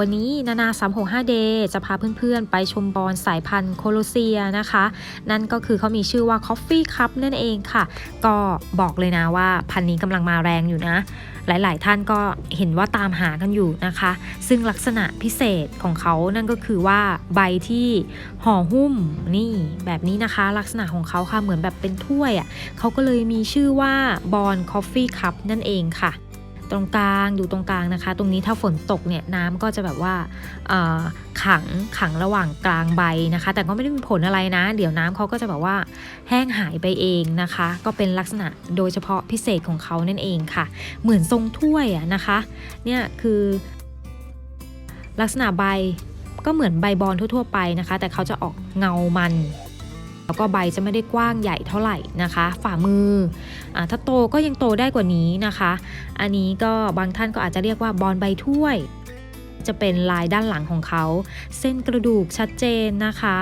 วันนี้นานา365 Day จะพาเพื่อนๆ ไปชมบอลสายพันธุ์โคโลเซียนะคะ นั่นก็คือเขามีชื่อว่า Coffee Cup นั่นเองค่ะ ก็บอกเลยนะว่าพันธุ์นี้กำลังมาแรงอยู่นะ หลายๆ ท่านก็เห็นว่าตามหากันอยู่นะคะ ซึ่งลักษณะพิเศษของเขานั่นก็คือว่าใบที่ห่อหุ้มนี่แบบนี้นะคะ ลักษณะของเขาค่ะเหมือนแบบเป็นถ้วยอะเขาก็เลยมีชื่อว่าบอลคอฟฟี่คัพนั่นเองค่ะ ตรงกลางดูตรงกลางนะคะ ตรงนี้ถ้าฝนตกเนี่ยน้ำก็จะแบบว่าขังขังระหว่างกลางใบนะคะ แต่ก็ไม่ได้มีผลอะไรนะ เดี๋ยวน้ำเขาก็จะแบบว่าแห้งหายไปเองนะคะ ก็เป็นลักษณะโดยเฉพาะพิเศษของเขานั่นเองค่ะ เหมือนทรงถ้วยอะนะคะเนี่ยคือลักษณะใบก็เหมือนใบบอลทั่ว ๆ ไปนะคะ แต่เขาจะออกเงามัน แล้วก็ใบจะไม่ได้กว้างใหญ่เท่าไหร่นะคะ ฝ่ามืออถ้าโตก็ยังโตได้กว่านี้นะคะ อันนี้ก็บางท่านก็อาจจะเรียกว่าบอลใบถ้วย จะเป็นลายด้านหลังของเขา เส้นกระดูกชัดเจนนะคะ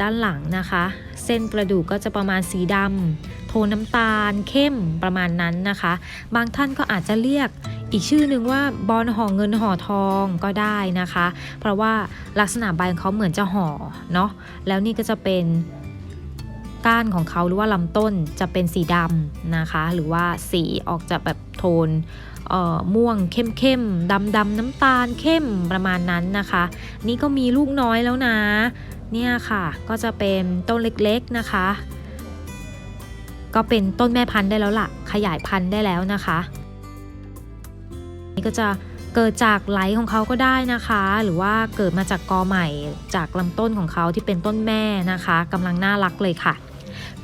ด้านหลังนะคะ เส้นกระดูกก็จะประมาณสีดำโทนน้ำตาลเข้มประมาณนั้นนะคะ บางท่านก็อาจจะเรียกอีกชื่อหนึ่งว่าบอลห่อเงินห่อทองก็ได้นะคะ เพราะว่าลักษณะใบของเขาเหมือนจะห่อเนาะแล้วนี่ก็จะเป็น ก้านของเขาหรือว่าลำต้นจะเป็นสีดำนะคะ หรือว่าสีออกจะแบบโทนเอ่อม่วงเข้มเข้มดำดำๆน้ำตาลเข้มประมาณนั้นนะคะ นี่ก็มีลูกน้อยแล้วนะ เนี่ยค่ะก็จะเป็นต้นเล็กๆนะคะ ก็เป็นต้นแม่พันธุ์ได้แล้วล่ะ ขยายพันธุ์ได้แล้วนะคะ นี่ก็จะเกิดจากไหลของเขาก็ได้นะคะ หรือว่าเกิดมาจากกอใหม่จากลำต้นของเขาที่เป็นต้นแม่นะคะกำลังน่ารักเลยค่ะ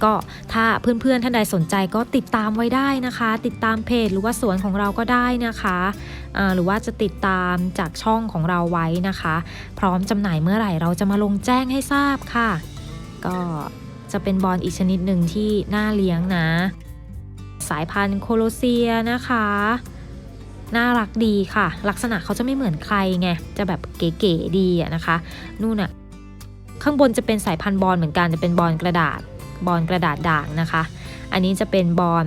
ก็ถ้าเพื่อนๆท่านใดสนใจก็ติดตามไว้ได้นะคะ ติดตามเพจหรือว่าสวนของเราก็ได้นะคะหรือว่าจะติดตามจากช่องของเราไว้นะคะ พร้อมจำหน่ายเมื่อไหร่เราจะมาลงแจ้งให้ทราบค่ะ ก็จะเป็นบอลอีกชนิดหนึ่งที่น่าเลี้ยงนะ สายพันธุ์โคโลเซียนะคะ น่ารักดีค่ะ ลักษณะเขาจะไม่เหมือนใครไง จะแบบเก๋ๆดีอะนะคะ นู่นอะข้างบนจะเป็นสายพันธุ์บอลเหมือนกันจะเป็นบอลกระดาษ บอลกระดาษด่างนะคะ อันนี้จะเป็นบอล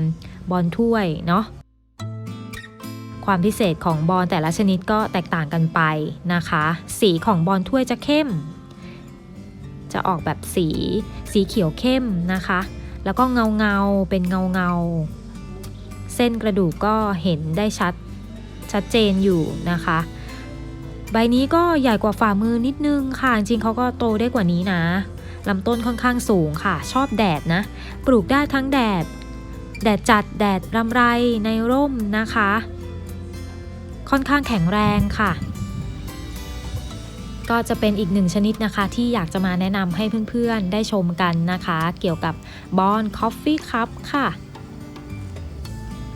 บอลถ้วยเนาะความพิเศษของบอลแต่ละชนิดก็แตกต่างกันไปนะคะ สีของบอลถ้วยจะเข้ม จะออกแบบสีสีเขียวเข้มนะคะ แล้วก็เงาเงาเป็นเงาเงาเส้นกระดูกก็เห็นได้ชัดชัดเจนอยู่นะคะ ใบนี้ก็ใหญ่กว่าฝ่ามือนิดนึงค่ะจริงๆเขาก็โตได้กว่านี้นะ ลำต้นค่อนข้างสูงค่ะ ชอบแดดนะ ปลูกได้ทั้งแดด แดดจัดแดดรำไรในร่มนะคะ ค่อนข้างแข็งแรงค่ะ ก็จะเป็นอีกหนึ่งชนิดนะคะ ที่อยากจะมาแนะนำให้เพื่อนๆ ได้ชมกันนะคะ เกี่ยวกับบอลคอฟฟี่คัพค่ะ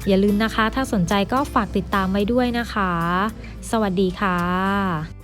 อย่าลืมนะคะ ถ้าสนใจก็ฝากติดตามไว้ด้วยนะคะ สวัสดีค่ะ